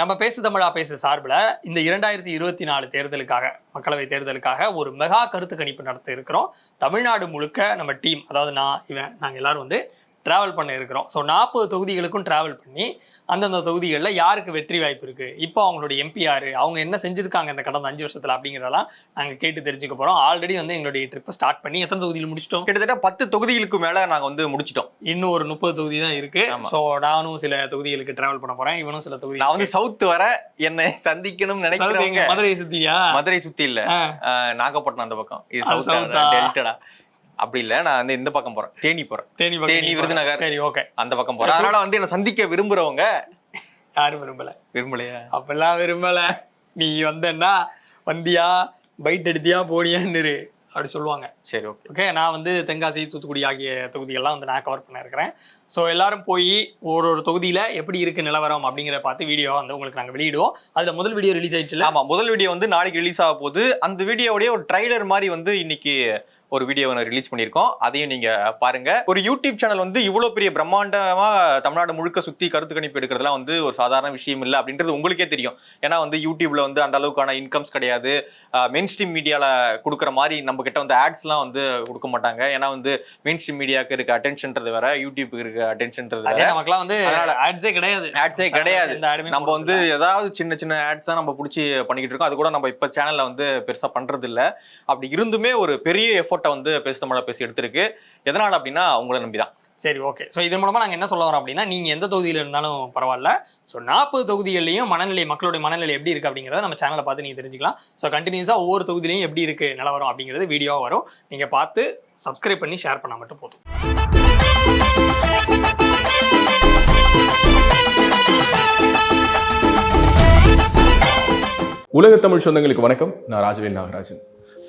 நம்ம பேசு தமிழா பேசு சார்பில் இந்த இரண்டாயிரத்தி இருபத்தி நாலு தேர்தலுக்காக மக்களவை தேர்தலுக்காக ஒரு மெகா கருத்து கணிப்பு நடத்த இருக்கிறோம். தமிழ்நாடு முழுக்க நம்ம டீம் அதாவது நான் இவன் நாங்கள் எல்லாரும் வந்து டிராவல் பண்ண இருக்கிறோம். ஸோ நாற்பது தொகுதிகளுக்கும் டிராவல் பண்ணி அந்தந்த தொகுதிகளில் யாருக்கு வெற்றி வாய்ப்பு இருக்கு? இப்போ அவங்களுடைய எம்பி யாரு? அவங்க என்ன செஞ்சிருக்காங்க இந்த கடந்த அஞ்சு வருஷத்துல அப்படிங்கிறதெல்லாம் நாங்கள் கேட்டு தெரிஞ்சுக்க போறோம். ஆல்ரெடி வந்து எங்களுடைய ட்ரிப்பை ஸ்டார்ட் பண்ணி எத்தனை தொகுதியில் முடிச்சிட்டோம்? கிட்டத்தட்ட பத்து தொகுதிகளுக்கு மேல நாங்க வந்து முடிச்சிட்டோம். இன்னும் ஒரு முப்பது தொகுதி தான் இருக்கு. ஆமா. ஸோ நானும் சில தொகுதிகளுக்கு டிராவல் பண்ண போறேன். இவனும் சில தொகுதி நான் வந்து சவுத் வர என்னை சந்திக்கணும்னு நினைக்கிறவங்க மதுரை சுத்தியா? மதுரை சுத்தி இல்ல. நாகப்பட்டினம் அந்த பக்கம். இது சவுத்? டெல்டடா அப்படி இல்ல நான் வந்து இந்த பக்கம் போறேன். தேனி போறேன். தேனி பக்கம் தேனி. விருதுநகர். சரி ஓகே அந்த பக்கம் போறேன். அதனால வந்து என்ன சந்திக்க விரும்புறவங்க யாரும் விரும்பல. விரும்பலையா? அப்பெல்லாம் விரும்பல. நீ வந்தேன்னா வந்தியா பைட் எடுத்தியா போனியான்னு அப்படி சொல்லுவாங்க. சரி ஓகே ஓகே நான் வந்து தென்காசி தூத்துக்குடி ஆகிய தொகுதிகள்லாம் வந்து நான் கவர் பண்ண இருக்கிறேன் ஸோ எல்லாரும் போய் ஒரு ஒரு தொகுதியில எப்படி இருக்கு நிலவரம் அப்படிங்கிறத பார்த்து வீடியோ வந்து உங்களுக்கு நாங்கள் வெளியிடுவோம். அதுல முதல் வீடியோ ரிலீஸ் ஆயிடுச்சுல ஆமா முதல் வீடியோ வந்து நாளைக்கு ரிலீஸ் ஆக போகுது. அந்த வீடியோவுடைய ஒரு ட்ரைலர் மாதிரி வந்து இன்னைக்கு ஒரு வீடியோ ரிலீஸ் பண்ணியிருக்கோம். அதையும் நீங்க பாருங்க. ஒரு யூடியூப் சேனல் வந்து இவ்வளவு பெரிய பிரம்மாண்டமா தமிழ்நாடு முழுக்க சுத்தி கருத்து கணிப்பு எடுக்கிறதுலாம் வந்து ஒரு சாதாரண விஷயம் இல்லை அப்படின்றது உங்களுக்கே தெரியும். ஏன்னா வந்து யூடியூப்ல வந்து அந்த அளவுக்கான இன்கம்ஸ் கிடையாது. மெயின் ஸ்ட்ரீம் மீடியால கொடுக்குற மாதிரி நம்ம கிட்ட வந்து ஆட்ஸ்லாம் வந்து கொடுக்க மாட்டாங்க. ஏன்னா வந்து மெயின் ஸ்ட்ரீம் மீடியாவுக்கு இருக்க அட்டென்ஷன்றது வேற யூடியூப்க்கு இருக்க அட்டென்ஷன்றது வேற. நமக்குலாம் வந்து அதனால- ஆட்ஸே கிடையாது. ஆட்ஸே கிடையாது. நம்ம வந்து ஏதாவது சின்ன சின்ன ஆட்ஸ் தான் நம்ம பிடிச்சி பண்ணிக்கிட்டு இருக்கோம். அது கூட நம்ம இப்போ சேனல்ல வந்து பெருசா பண்றது இல்ல அப்படி இருந்துமே ஒரு பெரிய எஃபோர்ட்டை வந்து பேச தமிழா பேசி எடுத்திருக்கு. எதனால அப்படின்னா உங்களை நம்பி தான் சரி ஓகே ஸோ இதன் மூலமா நாங்கள் என்ன சொல்ல வரோம் அப்படின்னா நீங்க எந்த தொகுதியில இருந்தாலும் பரவாயில்ல. ஸோ நாற்பது தொகுதிகள்லையும் மனநிலை மக்களுடைய மனநிலை எப்படி இருக்கு அப்படிங்கிறத நம்ம சேனலை பார்த்து நீங்க தெரிஞ்சுக்கலாம். ஸோ கண்டினியூஸா ஒவ்வொரு தொகுதியிலையும் எப்படி இருக்கு நிலவரம் அப்படிங்கிறது வீடியோ வரும். நீங்க பார்த்து சப்ஸ்கிரைப் பண்ணி ஷேர் பண்ணா மட்டும் போதும். உலக தமிழ் சொந்தங்களுக்கு வணக்கம். நான் ராஜவேல் நாகராஜன்.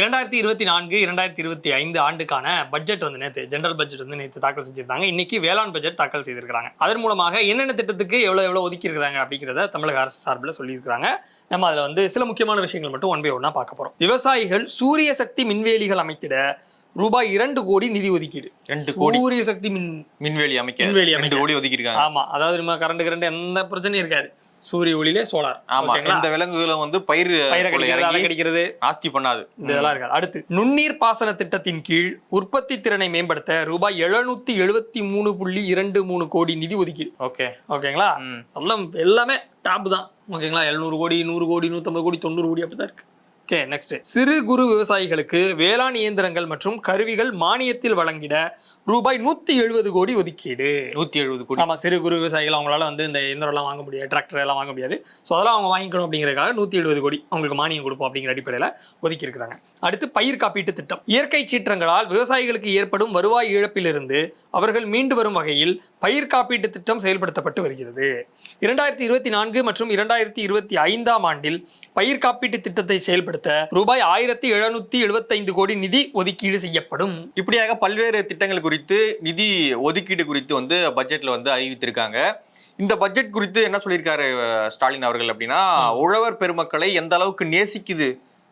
இரண்டாயிரத்தி இருபத்தி நான்கு இரண்டாயிரத்தி இருபத்தி ஐந்து ஆண்டுக்கான பட்ஜெட் வந்து நேற்று ஜெனரல் பட்ஜெட் வந்து நேற்று தாக்கல் செஞ்சிருந்தாங்க. இன்னைக்கு வேளாண் பட்ஜெட் தாக்கல் செய்திருக்காங்க அதன் மூலமாக என்னென்ன திட்டத்துக்கு எவ்வளோ எவ்வளோ ஒதுக்கி அப்படிங்கிறத தமிழக அரசு சார்பில் சொல்லியிருக்காங்க நம்ம அதில் வந்து சில முக்கியமான விஷயங்கள் மட்டும் ஒன் பை ஒன்னா பார்க்க போறோம். விவசாயிகள் சூரிய சக்தி மின்வேலிகள் அமைத்திட ரூபாய் இரண்டு கோடி நிதி ஒதுக்கீடு. ரெண்டு கோடி சூரிய சக்தி மின் மின்வேலி அமைக்க மின்வேலி அமைக்க. கோடி ஒதுக்கியிருக்காங்க. ஆமா. அதாவது நம்ம கரண்ட் கரண்ட் எந்த பிரச்சனையும் இருக்காது. சூரிய ஒளியிலே சோலார். ஆமா இந்த விலங்குகளும் வந்து பயிர் கடிக்கிறது நாஸ்தி பண்ணாது. இந்த இதெல்லாம் இருக்காது. அடுத்து நுண்ணீர் பாசன திட்டத்தின் கீழ் உற்பத்தி திறனை மேம்படுத்த ரூபாய் எழுநூத்தி எழுபத்தி மூணு புள்ளி இரண்டு மூணு கோடி நிதி ஒதுக்கீடு. ஓகே. ஓகேங்களா? எல்லாம் எல்லாமே டாப் தான். ஓகேங்களா? எழுநூறு கோடி நூறு கோடி நூற்றம்பது கோடி தொண்ணூறு கோடி அப்படிதான் இருக்கு. ஓகே நெக்ஸ்ட் சிறு குறு விவசாயிகளுக்கு வேளாண் இயந்திரங்கள் மற்றும் கருவிகள் மானியத்தில் வழங்கிட ரூபாய் நூத்தி எழுபது கோடி ஒதுக்கீடு. நூத்தி எழுபது கோடி. ஆமா சிறு குறு விவசாயிகள் அவங்களால வந்து இந்த இயந்திரம் எல்லாம் வாங்க முடியாது டிராக்டர் எல்லாம் வாங்க முடியாது. ஸோ அதெல்லாம் அவங்க வாங்கிக்கணும் அப்படிங்கிறதுக்காக நூத்தி எழுபது கோடி அவங்களுக்கு மானியம் கொடுப்போம் அப்படிங்கிற அடிப்படையில் ஒதுக்கி இருக்கிறாங்க அடுத்து பயிர் காப்பீட்டு திட்டம். இயற்கை சீற்றங்களால் விவசாயிகளுக்கு ஏற்படும் வருவாய் இழப்பிலிருந்து அவர்கள் மீண்டு வரும் வகையில் பயிர் காப்பீட்டு திட்டம் செயல்படுத்தப்பட்டு வருகிறது. இரண்டாயிரத்தி இருபத்தி நான்கு மற்றும் இரண்டாயிரத்தி இருபத்தி ஐந்தாம் ஆண்டில் பயிர் காப்பீட்டு திட்டத்தை செயல்படுத்த ரூபாய் ஆயிரத்தி எழுநூத்தி எழுபத்தைந்து கோடி நிதி ஒதுக்கீடு செய்யப்படும். இப்படியாக பல்வேறு திட்டங்கள் குறித்து நிதி ஒதுக்கீடு குறித்து வந்து பட்ஜெட்ல வந்து அறிவித்திருக்காங்க. இந்த பட்ஜெட் குறித்து என்ன சொல்லியிருக்காரு ஸ்டாலின் அவர்கள் அப்படின்னா உழவர் பெருமக்களை எந்த அளவுக்கு நேசிக்குது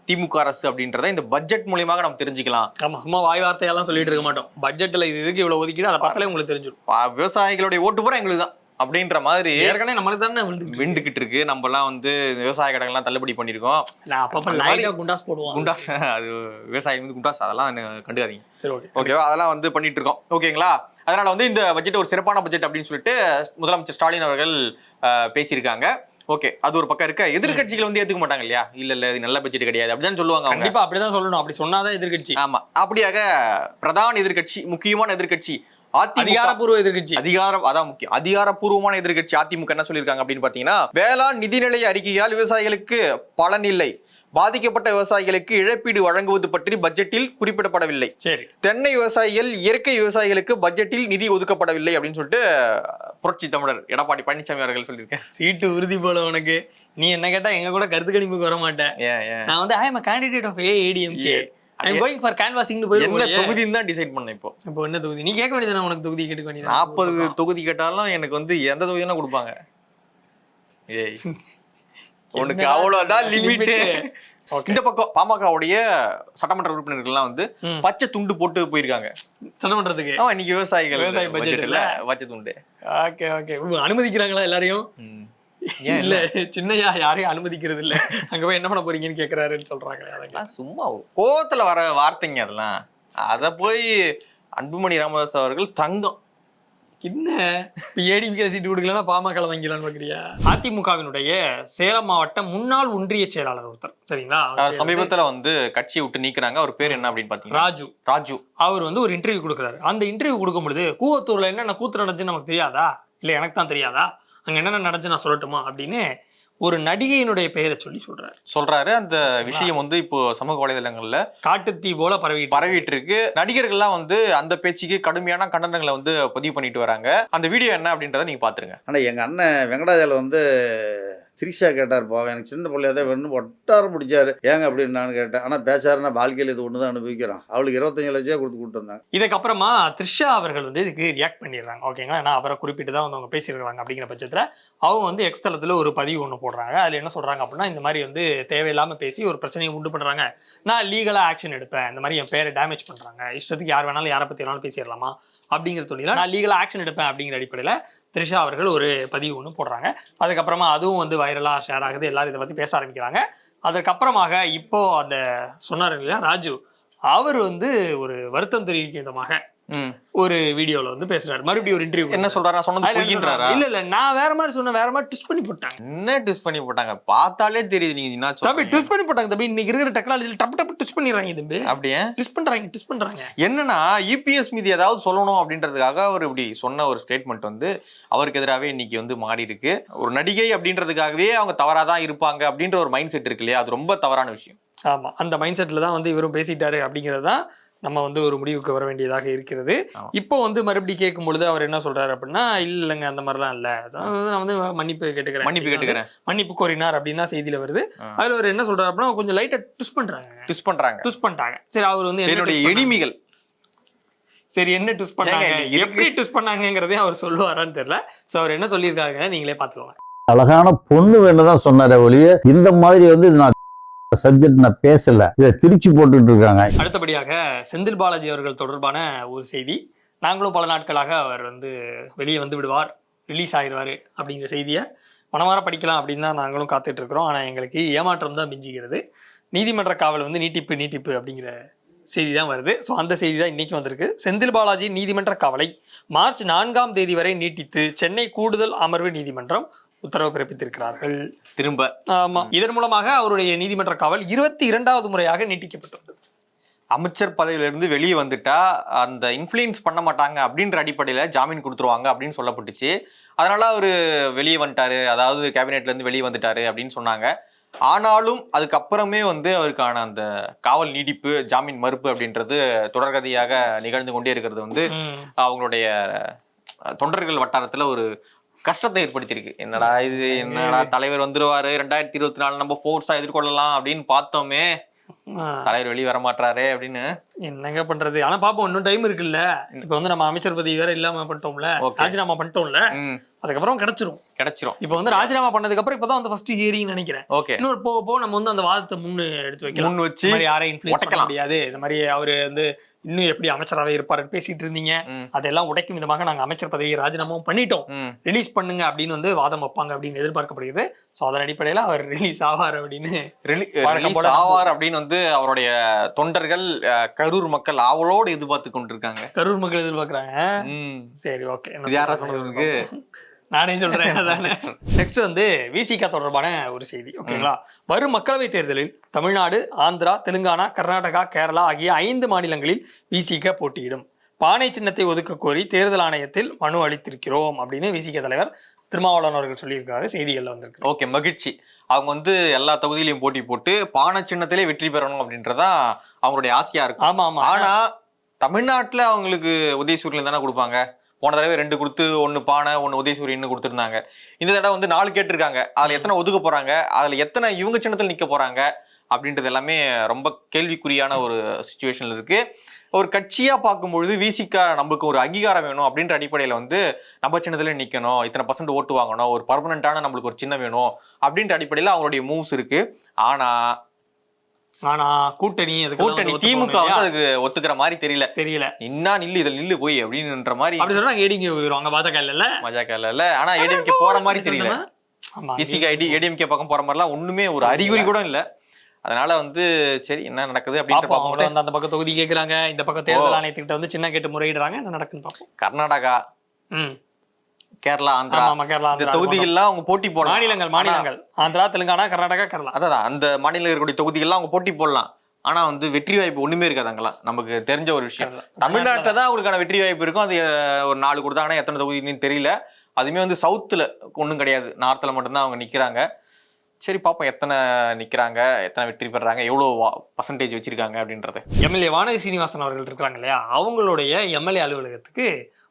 திமுக அரசு அப்படின்றத இந்த பட்ஜெட் மூலியமாக நம்ம தெரிஞ்சுக்கலாம். ஆமா சும்மா வாய் வார்த்தையெல்லாம் சொல்லிட்டு இருக்க மாட்டோம். பட்ஜெட்ல இது இதுக்கு இவ்வளவு ஒதுக்கீடு? அதை பார்த்தாலே உங்களுக்கு தெரிஞ்சிடும். விவசாயிகளுடைய ஓட்டு பூரா எங்களுக்கு தான். அப்படின்ற மாதிரி ஏற்கனவே நம்மளுக்கு தானே விழுந்து விண்டுகிட்டு இருக்கு. நம்ம எல்லாம் வந்து விவசாய கடன்லாம் தள்ளுபடி பண்ணியிருக்கோம். நான் அப்பப்ப குண்டாஸ் போடுவோம். குண்டாஸ் அது விவசாயம் வந்து குண்டாஸ். அதெல்லாம் கண்டுக்காதீங்க. சரி ஓகே. ஓகேவா அதெல்லாம் வந்து பண்ணிட்டு இருக்கோம். ஓகேங்களா? அதனால வந்து இந்த பட்ஜெட் ஒரு சிறப்பான பட்ஜெட் அப்படின்னு சொல்லிட்டு முதலமைச்சர் ஸ்டாலின் அவர்கள் பேசியிருக்காங்க. ஓகே அது ஒரு பக்கம் இருக்க? எதிர்க்கட்சிகள் வந்து ஏத்துக்க மாட்டாங்க இல்லையா? இல்ல இல்ல இது நல்ல பட்ஜெட் கிடையாது. அப்படிதான் சொல்லுவாங்க கண்டிப்பா அப்படிதான் சொல்லணும். அப்படி சொன்னாதான் எதிர்க்கட்சி. ஆமா. அப்படியாக பிரதான எதிர்க்கட்சி முக்கியமான எதிர்க்கட்சி அதிமுக. அதிகாரப்பூர்வ எதிர்க்கட்சி. அதிகாரம் அதான் முக்கியம். அதிகாரப்பூர்வமான எதிர்க்கட்சி அதிமுக என்ன சொல்லியிருக்காங்க அப்படின்னு பாத்தீங்கன்னா வேளாண் நிதிநிலை அறிக்கையால் விவசாயிகளுக்கு பலன் இல்லை. பாதிக்கப்பட்ட விவசாயிகளுக்கு இழப்பீடு வழங்குவது பற்றி பட்ஜெட்டில் குறிப்பிடப்படவில்லை. சரி. தென்னை விவசாயிகள் இயற்கை விவசாயிகளுக்கு பட்ஜெட்டில் நிதி ஒதுக்கப்படவில்லை அப்படின்னு சொல்லிட்டு புரட்சி தமிழர் எடப்பாடி பழனிசாமி அவர்கள் சொல்லியிருக்கேன் சீட்டு உறுதி போல உனக்கு. நீ என்ன கேட்டா எங்க கூட கருத்து கணிப்புக்கு வர மாட்டேன் நான் வந்து I am candidate of ADMK I'm going for என்ன போயிருக்கோம் தொகுதின்னு தான் டிசைட் பண்ண இப்போ. இப்போ என்ன தொகுதி? நீ கேட்க வேண்டியதானே உனக்கு தொகுதி கேட்க வேண்டியது நாற்பது தொகுதி கேட்டாலும் எனக்கு வந்து எந்த தொகுதி வேணா கொடுப்பாங்க. ஏய். உனக்கு அவ்வளவுதான் லிமிட் இந்த பக்கம் பாமகவுடைய சட்டமன்ற உறுப்பினர்கள்லாம் வந்து. பச்சை துண்டு போட்டு போயிருக்காங்க. சட்டமன்றத்துக்கு? ஆமா இன்னைக்கு விவசாயிகள் விவசாய? இல்ல பச்சை துண்டு. ஓகே ஓகே அனுமதிக்கிறாங்களா எல்லாரையும்? இல்ல சின்னையா யாரையும் அனுமதிக்கிறது இல்ல. அங்க போய் என்ன பண்ண போறீங்கன்னு கேக்குறாருன்னு சொல்றாங்க சும்மா கோவத்துல வர வார்த்தைங்க அதெல்லாம். அத போய் அன்புமணி ராமதாஸ் அவர்கள் தங்கம் என்ன? இப்ப ஏடிபிகே சீட்டு கொடுக்கலன்னா பாமக வாங்கிடலாம்னு பாக்குறியா? அதிமுகவினுடைய சேலம் மாவட்ட முன்னாள் ஒன்றிய செயலாளர் ஒருத்தர் சரிங்களா? சமீபத்துல வந்து கட்சியை விட்டு நீக்குறாங்க. அவர் பேர் என்ன அப்படின்னு பாத்தீங்கன்னா? ராஜு. ராஜு. அவர் வந்து ஒரு இன்டர்வியூ கொடுக்குறாரு. அந்த இன்டர்வியூ கொடுக்கும் பொழுது கூவத்தூர்ல என்னென்ன கூத்து நடந்துச்சு நமக்கு தெரியாதா? இல்ல எனக்கு தான் தெரியாதா? அங்க என்னென்ன நடந்துச்சு நான் சொல்லட்டுமா? அப்படின்னு ஒரு நடிகையினுடைய பெயரை சொல்லி சொல்றாரு. சொல்றாரு. அந்த விஷயம் வந்து இப்போ சமூக வலைதளங்கள்ல காட்டுத்தீ போல பரவிட்டு பரவிட்டு இருக்கு நடிகர்கள்லாம் வந்து அந்த பேச்சுக்கு கடுமையான கண்டனங்களை வந்து பதிவு பண்ணிட்டு வராங்க. அந்த வீடியோ என்ன அப்படின்றத நீங்க பாத்துருங்க ஆனால் எங்கள் அண்ணன் வெங்கடாஜல வந்து திரிஷா கேட்டார்ப்பா எனக்கு சின்ன பிள்ளையா தான் வேணும் ஒட்டாரம் பிடிச்சாரு. ஏங்க அப்படின்னு நான் கேட்டேன். ஆனால் பேசாருன்னா வாழ்க்கையில் இது ஒன்று தான் அனுபவிக்கிறான். அவளுக்கு இருபத்தஞ்சு லட்சம் கொடுத்து கூப்பிட்டு வந்தாங்க இதுக்கப்புறமா த்ரிஷா அவர்கள் வந்து இதுக்கு ரியாக்ட் பண்ணிடுறாங்க. ஓகேங்களா ஏன்னா அவரை குறிப்பிட்டு தான் வந்து அவங்க பேசியிருக்காங்க அப்படிங்கிற பட்சத்துல அவங்க வந்து எக்ஸ் ஒரு பதிவு ஒன்று போடுறாங்க. அதுல என்ன சொல்றாங்க அப்படின்னா இந்த மாதிரி வந்து தேவையில்லாம பேசி ஒரு பிரச்சனையை உண்டு பண்ணுறாங்க நான் லீகலா ஆக்ஷன் எடுப்பேன். இந்த மாதிரி என் பேரை டேமேஜ் பண்றாங்க. இஷ்டத்துக்கு யார் வேணாலும் யாரை பத்தி வேணாலும் பேசிடலாமா? அப்படிங்கிற தொழில நான் லீகலாக ஆக்ஷன் எடுப்பேன் அப்படிங்கிற அடிப்படையில த்ரிஷா அவர்கள் ஒரு பதிவு ஒன்று போடுறாங்க. அதுக்கப்புறமா அதுவும் வந்து வைரலாக ஷேர் ஆகுது. எல்லாரும் இதை பத்தி பேச ஆரம்பிக்கிறாங்க. அதற்கப்புறமாக இப்போ அந்த சொன்னார் இல்லையா ராஜு. அவர் வந்து ஒரு வருத்தம் தெரிவிக்கும் விதமாக ஒரு வீடியோல வந்து பேசுறாரு. மறுபடியும் ஒரு இன்டர்வியூ என்ன சொல்றாரு? நான் சொன்னது பொய்யின்றாரா இல்ல இல்ல. நான் வேற மாதிரி சொன்ன வேற மாதிரி ட்விஸ்ட் பண்ணி போட்டாங்க. என்ன டிஸ் பண்ணி போட்டாங்க? பார்த்தாலே தெரியுது நீங்க என்ன தம்பி. ட்விஸ்ட் பண்ணி போட்டாங்க தம்பி. இன்னைக்கு இருக்கிற டெக்னாலஜில டப்பு டப்பு ட்விஸ்ட் பண்ணிடுறாங்க தம்பி. அப்படியே? ட்விஸ்ட் பண்றாங்க ட்விஸ்ட் பண்றாங்க. என்னன்னா இபிஎஸ் மீது ஏதாவது சொல்லணும் அப்படின்றதுக்காக அவர் இப்படி சொன்ன ஒரு ஸ்டேட்மெண்ட் வந்து அவருக்கு எதிராகவே இன்னைக்கு வந்து மாறி இருக்கு ஒரு நடிகை அப்படின்றதுக்காகவே அவங்க தவறா தான் இருப்பாங்க அப்படின்ற ஒரு மைண்ட் செட் இருக்கு இல்லையா? அது ரொம்ப தவறான விஷயம். ஆமா. அந்த மைண்ட் செட்ல தான் வந்து இவரும் பேசிட்டாரு அப்படிங்கிறது தான் நம்ம வந்து ஒரு முடிவுக்கு வர வேண்டியதாக இருக்கிறது. இப்போ வந்து மறுபடியும் கேட்கும் பொழுது அவர் என்ன சொல்றாரு அப்படின்னா இல்ல இல்லைங்க அந்த மாதிரிலாம் இல்ல. நான் வந்து மன்னிப்பு கேட்டுக்கிறேன். மன்னிப்பு கேட்டுக்கிறேன். மன்னிப்பு கோரினார் அப்படின்னு செய்தியில வருது. அதுல அவர் என்ன சொல்றாரு அப்படின்னா கொஞ்சம் லைட்டா ட்விஸ்ட் பண்றாங்க. டிஸ் பண்றாங்க. ட்விஸ்ட் பண்ணிட்டாங்க. சரி அவர் வந்து என்ன என்னுடைய? எளிமிகள் சரி என்ன ட்விஸ்ட் பண்ணாங்க? எப்படி ட்விஸ்ட் பண்ணாங்கங்கிறதே அவர் சொல்லுவாரான்னு தெரியல. சோ அவர் என்ன சொல்லியிருக்காங்க நீங்களே பாத்துக்கோங்க அழகான பொண்ணு வேணும் தான் சொன்னாரே ஒழிய இந்த மாதிரி வந்து நான் சப்ஜெக்ட் நான் பேசல. இதை திருச்சி போட்டுட்டு இருக்காங்க அடுத்தபடியாக செந்தில் பாலாஜி அவர்கள் தொடர்பான ஒரு செய்தி. நாங்களும் பல நாட்களாக அவர் வந்து வெளியே வந்து விடுவார் ரிலீஸ் ஆயிடுவார் அப்படிங்கிற செய்தியை மனமாற படிக்கலாம் அப்படின்னு தான் நாங்களும் காத்துட்டு இருக்கிறோம் ஆனால் எங்களுக்கு ஏமாற்றம் தான் மிஞ்சுகிறது. நீதிமன்ற காவல் வந்து நீட்டிப்பு நீட்டிப்பு அப்படிங்கிற செய்தி தான் வருது. ஸோ அந்த செய்தி தான் இன்னைக்கு வந்திருக்கு. செந்தில் பாலாஜி நீதிமன்ற காவலை மார்ச் நான்காம் தேதி வரை நீட்டித்து சென்னை கூடுதல் அமர்வு நீதிமன்றம் உத்தரவு பிறப்பித்திருக்கிறார்கள். திரும்ப. ஆமா. இதன் மூலமாக அவருடைய நீதிமன்ற காவல் இருபத்தி இரண்டாவது முறையாக நீட்டிக்கப்பட்டுள்ளது. அமைச்சர் பதவியில இருந்து வெளியே வந்துட்டா அந்த இன்ஃப்ளூயன்ஸ் பண்ண மாட்டாங்க அப்படின்ற அடிப்படையில ஜாமீன் கொடுத்துருவாங்க அப்படின்னு சொல்லப்பட்டுச்சு. அதனால அவரு வெளியே வந்துட்டாரு. அதாவது கேபினெட்ல இருந்து வெளியே வந்துட்டாரு அப்படின்னு சொன்னாங்க. ஆனாலும் அதுக்கப்புறமே வந்து அவருக்கான அந்த காவல் நீடிப்பு ஜாமீன் மறுப்பு அப்படின்றது தொடர்கதையாக நிகழ்ந்து கொண்டே இருக்கிறது வந்து. அவங்களுடைய தொண்டர்கள் வட்டாரத்துல ஒரு கஷ்டத்தை ஏற்படுத்தியிருக்கு. என்னடா இது? என்னடா தலைவர் வந்துருவாரு? ரெண்டாயிரத்தி இருபத்தி நாலு நம்ம ஃபோர்ஸா எதிர்கொள்ளலாம் அப்படின்னு பார்த்தோமே. தலைவர் வெளியே வர மாட்டாரே அப்படின்னு. என்னங்க பண்றது? ஆனா பாப்போம் இன்னும் டைம் இருக்குல்ல. இப்ப வந்து நம்ம அமைச்சர் பதவி வேற இல்லாம பண்ணிட்டோம்ல. ராஜினாமா பண்ணிட்டோம்ல. அதுக்கப்புறம் கிடைச்சிரும். கிடைச்சிரும். இப்ப வந்து ராஜினாமா பண்ணதுக்கு அப்புறம் இப்பதான் வந்து ஃபர்ஸ்ட் ஹியரிங் நினைக்கிறேன். ஓகே. இன்னொரு போக போக நம்ம வந்து அந்த வாதத்தை முன்னு எடுத்து வைக்கலாம். முன் வச்சு யாரையும் இன்ஃபுளுஸ். முடியாது. இந்த மாதிரி அவரு வந்து இன்னும் எப்படி அமைச்சராகவே இருப்பாருன்னு பேசிட்டு இருந்தீங்க. அதெல்லாம் உடைக்கும் விதமாக நாங்க அமைச்சர் பதவியை ராஜினாமாவும் பண்ணிட்டோம். ரிலீஸ் பண்ணுங்க அப்படின்னு வந்து வாதம் வைப்பாங்க அப்படின்னு எதிர்பார்க்கப்படுகிறது. சோ அதன் அடிப்படையில அவர் ரிலீஸ் ஆவார் அப்படின்னு ரிலீஸ் ஆவார் அப்படின்னு வந்து அவருடைய தொண்டர்கள் கரூர் மக்கள் ஆவலோடு எதிர்பார்த்து கொண்டிருக்காங்க. கரூர் மக்கள் எதிர்பார்க்கறாங்க. சரி ஓகே இது யாரா சொன்னது? நானே சொல்றேன் அதானே? நெக்ஸ்ட் வந்து விசிகா தொடர்பான ஒரு செய்தி ஓகேங்களா வரும் மக்களவைத் தேர்தலில் தமிழ்நாடு ஆந்திரா தெலுங்கானா கர்நாடகா கேரளா ஆகிய ஐந்து மாநிலங்களில் விசிக போட்டியிடும். பானை சின்னத்தை ஒதுக்க கோரி தேர்தல் ஆணையத்தில் மனு அளித்திருக்கிறோம் அப்படின்னு விசிக தலைவர் திருமாவளவன் அவர்கள் சொல்லியிருக்காரு செய்திகள்ல வந்திருக்கு. ஓகே மகிழ்ச்சி. அவங்க வந்து எல்லா தொகுதியிலையும் போட்டி போட்டு பானை சின்னத்திலே வெற்றி பெறணும் அப்படின்றதான் அவங்களுடைய ஆசையா இருக்கும். ஆமா ஆமா. ஆனா தமிழ்நாட்டுல அவங்களுக்கு உதயசூரியன் தானே கொடுப்பாங்க? போன தடவை ரெண்டு கொடுத்து ஒன்னு பானை ஒன்னு உதயசூரியன் கொடுத்துருந்தாங்க. இந்த தடவை வந்து நாலு கேட்டிருக்காங்க. அதுல எத்தனை ஒதுக்க போறாங்க? அதுல எத்தனை இவங்க சின்னத்தில் நிக்க போறாங்க? அப்படின்றது எல்லாமே ரொம்ப கேள்விக்குறியான ஒரு சுச்சுவேஷன்ல இருக்கு. ஒரு கட்சியா பார்க்கும்பொழுது விசிகா நம்மளுக்கு ஒரு அங்கீகாரம் வேணும் அப்படின்ற அடிப்படையில வந்து நம்ம சின்னதுல நிக்கணும். இத்தனை பர்சன்ட் ஓட்டு வாங்கணும். ஒரு பர்மனண்டான நம்மளுக்கு ஒரு சின்னம் வேணும் அப்படின்ற அடிப்படையில அவருடைய மூவ்ஸ் இருக்கு. ஆனா ஆனா கூட்டணி கூட்டணி திமுக வந்து? அதுக்கு ஒத்துக்கிற மாதிரி தெரியல. தெரியல. நின்னா நில்லு இதுல நில்லு போய் அப்படின்ற மாதிரி அப்படி சொன்னா ஏடிங்க போயிருவாங்க பாஜக இல்ல மஜாக்கா இல்ல ஆனா ஏடிஎம்கே போற மாதிரி தெரியல. ஆமா பிசிகா ஐடி ஏடிஎம்கே பக்கம் போற மாதிரிலாம் ஒண்ணுமே ஒரு அறிகுறி கூட இல்ல. அதனால வந்து சரி என்ன நடக்குது அவங்க பார்ப்போம். வந்து அந்த பக்கம் தொகுதி கேக்குறாங்க. இந்த பக்கம் தேர்தல் ஆணையத்துக்கிட்ட வந்து சின்ன கேட்டு முறையிடுறாங்க. என்ன நடக்குன்னு பார்ப்போம். கர்நாடகா. ம். கேரளா ஆந்திரா. கேரளா இந்த தொகுதிகள்லாம் அவங்க போட்டி போடலாம். மாநிலங்கள் மாநிலங்கள். ஆந்திரா தெலுங்கானா கர்நாடகா கேரளா. அதான் அந்த மாநில இருக்கக்கூடிய தொகுதிகள்லாம் அவங்க போட்டி போடலாம். ஆனா வந்து வெற்றி வாய்ப்பு ஒண்ணுமே இருக்காது அங்கெல்லாம். நமக்கு தெரிஞ்ச ஒரு விஷயம். தமிழ்நாட்டுல தான் அவங்களுக்கான வெற்றி வாய்ப்பு இருக்கும். அது ஒரு நாலு கொடுத்தாங்கன்னா எத்தனை தொகுதின்னு தெரியல. அதுவுமே வந்து சவுத்துல ஒண்ணும் கிடையாது. நார்த்ல மட்டும்தான் அவங்க நிக்கிறாங்க. சரி பாப்போம் எத்தனை நிக்கிறாங்க எத்தனை வெற்றி பெறாங்க எவ்வளவு பர்சன்டேஜ் வச்சிருக்காங்க அப்படின்றது. எம்எல்ஏ வானதி சீனிவாசன் அவர்கள் இருக்காங்க இல்லையா? அவங்களுடைய எம்எல்ஏ அலுவலகத்துக்கு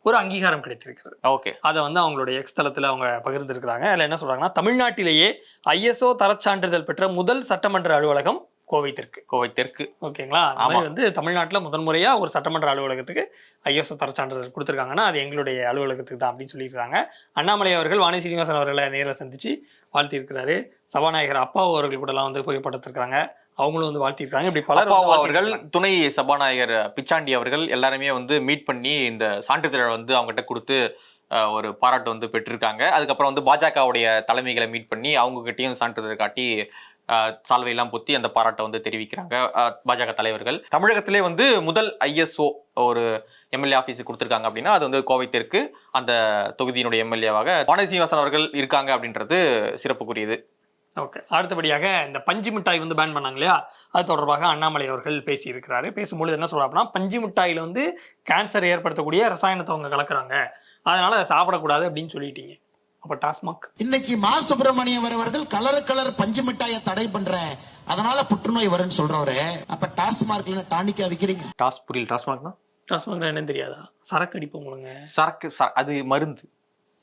ஒரு அங்கீகாரம் கிடைத்திருக்கிறது. ஓகே. அதை வந்து அவங்களுடைய எக்ஸ் தளத்துல அவங்க பகிர்ந்திருக்கிறாங்க. அதுல என்ன சொல்றாங்கன்னா தமிழ்நாட்டிலேயே ஐஎஸ்ஓ தரச்சான்றிதழ் பெற்ற முதல் சட்டமன்ற அலுவலகம் கோவை தெற்கு கோவை தெற்கு ஓகேங்களா. மாதிரி வந்து தமிழ்நாட்டில் முதல் முறையா ஒரு சட்டமன்ற அலுவலகத்துக்கு ஐஎஸ்ஓ தரச்சான்றிதழ் கொடுத்துருக்காங்கன்னா அது எங்களுடைய அலுவலகத்துக்கு தான் அப்படின்னு சொல்லியிருக்காங்க. அண்ணாமலை அவர்கள் வாணி சீனிவாசன் அவர்களை நேரில் சந்திச்சு வாழ்த்தியிருக்கிறாரு. சபாநாயகர் அப்பாவு அவர்கள் கூட எல்லாம் வந்து புகைப்படத்திருக்காங்க அவங்களும் வந்து வாழ்த்தியிருக்காங்க இப்படி அப்பாவு அவர்கள். துணை சபாநாயகர் பிச்சாண்டி அவர்கள் எல்லாருமே வந்து மீட் பண்ணி இந்த சான்றிதழை வந்து அவங்ககிட்ட கொடுத்து ஒரு பாராட்டு வந்து பெற்றிருக்காங்க. அதுக்கப்புறம் வந்து பாஜகவுடைய தலைமைகளை மீட் பண்ணி அவங்க கிட்டயும் சான்றிதழ் காட்டி சால்வையெல்லாம் பொத்தி அந்த பாராட்டை வந்து தெரிவிக்கிறாங்க பாஜக தலைவர்கள். தமிழகத்திலே வந்து முதல் ஐஎஸ்ஓ ஒரு எம்எல்ஏ ஆஃபீஸுக்கு கொடுத்துருக்காங்க அப்படின்னா அது வந்து கோவை தெற்கு அந்த தொகுதியினுடைய எம்எல்ஏவாக வானதி சீனிவாசன் அவர்கள் இருக்காங்க அப்படின்றது சிறப்புக்குரியது. ஓகே. அடுத்தபடியாக இந்த பஞ்சு மிட்டாய் வந்து பேன் பண்ணாங்க இல்லையா? அது தொடர்பாக அண்ணாமலை அவர்கள் பேசியிருக்கிறாரு. பேசும்பொழுது என்ன சொல்றாருன்னா பஞ்சு மிட்டாயில வந்து கேன்சர் ஏற்படுத்தக்கூடிய ரசாயனத்தை அவங்க கலக்குறாங்க. அதனால அதை சாப்பிடக்கூடாது அப்படின்னு சொல்லிட்டீங்க. அப்ப டாஸ்மாக். இன்னைக்கு மா சுப்பிரமணியம் அவர்கள் கலர் கலர் பஞ்சு மிட்டாயை தடை பண்றேன் அதனால புற்றுநோய் வரும்னு சொல்றவரு. அப்ப டாஸ்மார்க்ல டானிக்கா விக்கிறீங்க. டாஸ் புரியல டாஸ்மாக்னா? டாஸ்மாக் என்னன்னு தெரியாதா? சரக்கு அடிப்போம் சரக்கு ச- அது மருந்து.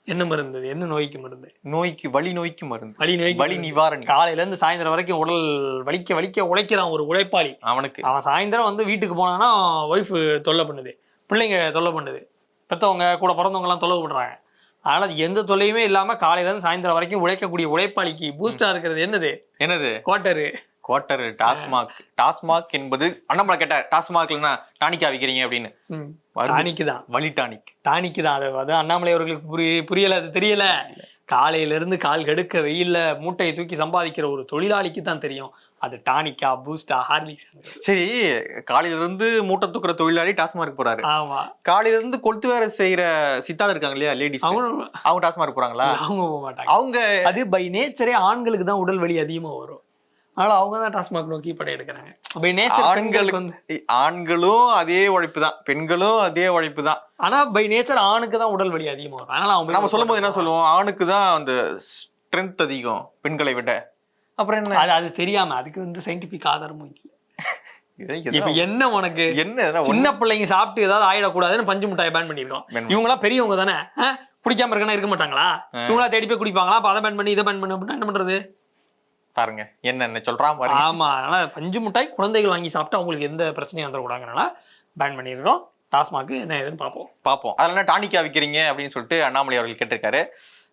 என்ன மருந்து? என்ன நோய்க்கு மருந்து? நோய்க்கு வலி நோய்க்கு மருந்து. வலி நோய்க்கு வலி. நிவாரணி. காலையில இருந்து சாயந்தரம் வரைக்கும் உடல் வலிக்க வலிக்க உழைக்கிறான் ஒரு உழைப்பாளி. அவனுக்கு. அவன் சாயந்தரம் வந்து வீட்டுக்கு போனான்னா ஒய்ஃப் தொல்லை பண்ணுது. பிள்ளைங்க தொல்லை பண்ணுது. பெத்தவங்க கூட பிறந்தவங்க எல்லாம் தொல்லை பண்றாங்க. அதனால அது எந்த தொல்லையுமே இல்லாம காலையில இருந்து சாயந்தரம் வரைக்கும் உழைக்கக்கூடிய உழைப்பாளிக்கு பூஸ்டா இருக்கிறது என்னது? என்னது? குவார்டரு குவார்டர் டாஸ்மாக் டாஸ்மாக் என்பது அண்ணாமலை கேட்ட டாஸ்மாக்லன்னா டானிக்கா விக்கிறீங்க அப்படின்னு. டானிக்கு தான் வலி டானிக். டானிக்கு தான் அது அது அண்ணாமலை அவர்களுக்கு புரிய புரியல அது தெரியல. காலையில இருந்து கால் கெடுக்க வெயில்ல மூட்டையை தூக்கி சம்பாதிக்கிற ஒரு தொழிலாளிக்கு தான் தெரியும். அது டானிக்கா பூஸ்டா ஹார்லிக்ஸ். சரி காலையில இருந்து மூட்டை தூக்குற தொழிலாளி டாஸ்மாக் போறாரு. ஆமா. காலையில இருந்து கொளுத்து வேற செய்யற சித்தாள் இருக்காங்க இல்லையா லேடிஸ் அவங்க அவங்க டாஸ்மாக் போறாங்களா? அவங்க போக மாட்டாங்க. அவங்க அது பை நேச்சரே ஆண்களுக்கு தான் உடல் வலி அதிகமா வரும். அதனால அவங்க தான் டாஸ்மாக் நோக்கி படையெடுக்கிறாங்க பை நேச்சர் பெண்களுக்கு வந்து ஆண்களுக்கு ஆண்களும் அதே உழைப்பு தான் பெண்களும் அதே உழைப்பு தான் ஆனா பை நேச்சர் ஆணுக்கு தான் உடல் வலி அதிகமா வரும். அதனால அவங்க நம்ம சொல்லும் போது என்ன சொல்லுவோம்? ஆணுக்கு தான் அந்த ஸ்ட்ரென்த் அதிகம் பெண்களை விட. அப்புறம் என்ன? அது அது தெரியாம அதுக்கு வந்து சயின்டிபிக் ஆதாரமும் இல்லை. இது இப்ப என்ன உனக்கு? என்ன சின்ன பிள்ளைங்க சாப்பிட்டு ஏதாவது ஆயிடக்கூடாதுன்னு பஞ்சு மிட்டாய் பேன் பண்ணிருக்கோம். இவங்களா பெரியவங்க தானே? குடிக்காம இருக்கனா இருக்க மாட்டாங்களா? இவங்களா தேடி போய் குடிப்பாங்களா? அப்ப அதை பேன் பண்ணி இதை பேன் பண்ணு அப்படின்னா என்ன பண்றது? பாருங்க என்ன என்ன சொல்றான் பாருங்க. ஆமா அதனால பஞ்சு மிட்டாய் குழந்தைகள் வாங்கி சாப்பிட்டு அவங்களுக்கு எந்த பிரச்சனையும் வந்துடக்கூடாதுனால பேன் பண்ணிருக்கோம் டாஸ்மாக் என்ன ஏதுன்னு பார்ப்போம். பார்ப்போம். அதில் என்ன டானிக்கா விற்கிறீங்க அப்படின்னு சொல்லிட்டு அண்ணாமலை அவர்கள் கேட்டிருக்காரு.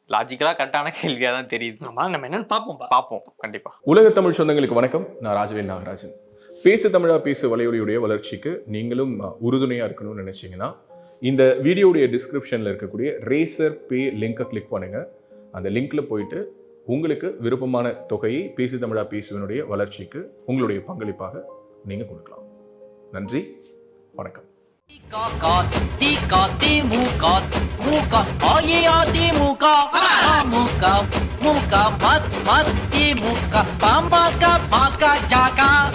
லாஜிக்கலா கரெக்டான கேள்வியா தான் தெரியுது. நம்ம நம்ம என்னன்னு பார்ப்போம் பார்ப்போம் கண்டிப்பா. உலக தமிழ் சொந்தங்களுக்கு வணக்கம். நான் ராஜவேல் நாகராஜன். பேசு தமிழா பேசு வலையொலியுடைய வளர்ச்சிக்கு நீங்களும் அஹ், உறுதுணையா இருக்கணும்னு நினைச்சீங்கன்னா இந்த வீடியோடைய டிஸ்கிரிப்ஷனில் இருக்கக்கூடிய ரேசர் பே லிங்கை கிளிக் பண்ணுங்க. அந்த லிங்க்ல போயிட்டு உங்களுக்கு விருப்பமான தொகையை பேசி தமிழா பேசுவனுடைய வளர்ச்சிக்கு உங்களுடைய பங்களிப்பாக நீங்க கொடுக்கலாம். நன்றி வணக்கம். Tika மத் மத் திமுக பாம்பாஸ்கா பாஸ்கா ஜாகா